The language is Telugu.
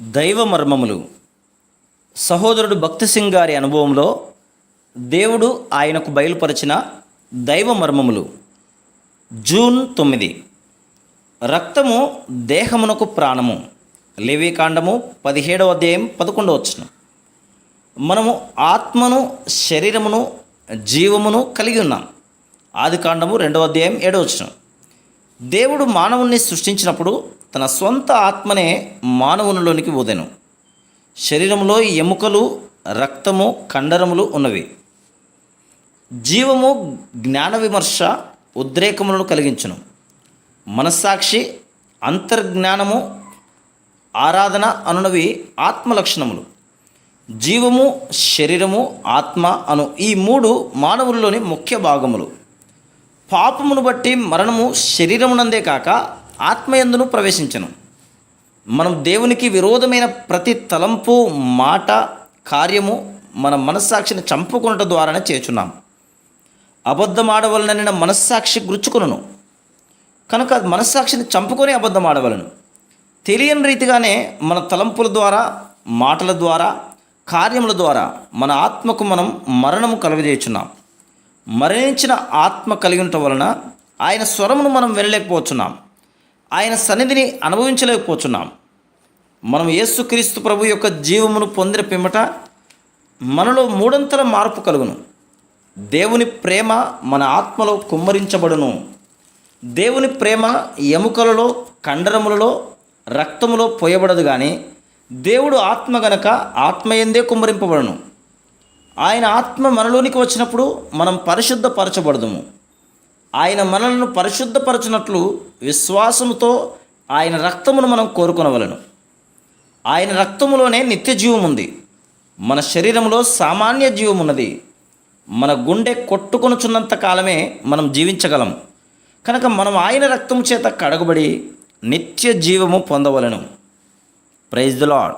దైవ మర్మములు. సహోదరుడు భక్తి సింగ్ గారి అనుభవంలో దేవుడు ఆయనకు బయలుపరిచిన దైవ మర్మములు. జూన్ తొమ్మిది. రక్తము దేహమునకు ప్రాణము. లేవీకాండము పదిహేడవ అధ్యాయం పదకొండవ వచ్చిన మనము ఆత్మను శరీరమును జీవమును కలిగి ఉన్నాం. ఆది కాండము రెండవ అధ్యాయం ఏడవ వచ్చిన దేవుడు మానవుణ్ణి సృష్టించినప్పుడు తన సొంత ఆత్మనే మానవునిలోనికి ఊదెను. శరీరంలో ఎముకలు రక్తము కండరములు ఉన్నవి. జీవము జ్ఞాన విమర్శ ఉద్రేకములను కలిగించును. మనస్సాక్షి అంతర్జ్ఞానము ఆరాధన అనునవి ఆత్మ లక్షణములు జీవము శరీరము ఆత్మ అను ఈ మూడు మానవుల్లోని ముఖ్య భాగములు. పాపమును బట్టి మరణము శరీరమునందే కాక ఆత్మయందును ప్రవేశించను. మనం దేవునికి విరోధమైన ప్రతి తలంపు మాట కార్యము మన మనస్సాక్షిని చంపుకునట ద్వారానే చేచున్నాం నేను మనస్సాక్షి గుచ్చుకును కనుక మనస్సాక్షిని చంపుకొని అబద్ధం ఆడవలను తెలియని రీతిగానే మన తలంపుల ద్వారా మాటల ద్వారా కార్యముల ద్వారా మన ఆత్మకు మనం మరణము కలుగజేయుచున్నాం. మరణించిన ఆత్మ కలిగి ఉండటం వలన ఆయన స్వరమును మనం వినలేకపోతున్నాం. ఆయన సన్నిధిని అనుభవించలేకపోతున్నాం. మనం యేసుక్రీస్తు ప్రభు యొక్క జీవమును పొందిన పిమ్మట మనలో మూడంతల మార్పు కలుగును. దేవుని ప్రేమ మన ఆత్మలో కుమ్మరించబడును. దేవుని ప్రేమ ఎముకలలో కండరములలో రక్తములో పోయబడదు కానీ దేవుడు ఆత్మ గనక ఆత్మయందే కుమ్మరింపబడును. ఆయన ఆత్మ మనలోనికి వచ్చినప్పుడు మనం పరిశుద్ధపరచబడదుము. ఆయన మనలను పరిశుద్ధపరచినట్లు విశ్వాసముతో ఆయన రక్తమును మనం కోరుకునవలను. ఆయన రక్తములోనే నిత్య జీవం ఉంది. మన శరీరంలో సామాన్య జీవం ఉన్నది. మన గుండె కొట్టుకొనుచున్నంత కాలమే మనం జీవించగలం. కనుక మనం ఆయన రక్తము చేత కడగబడి నిత్య జీవము పొందవలను. Praise the lord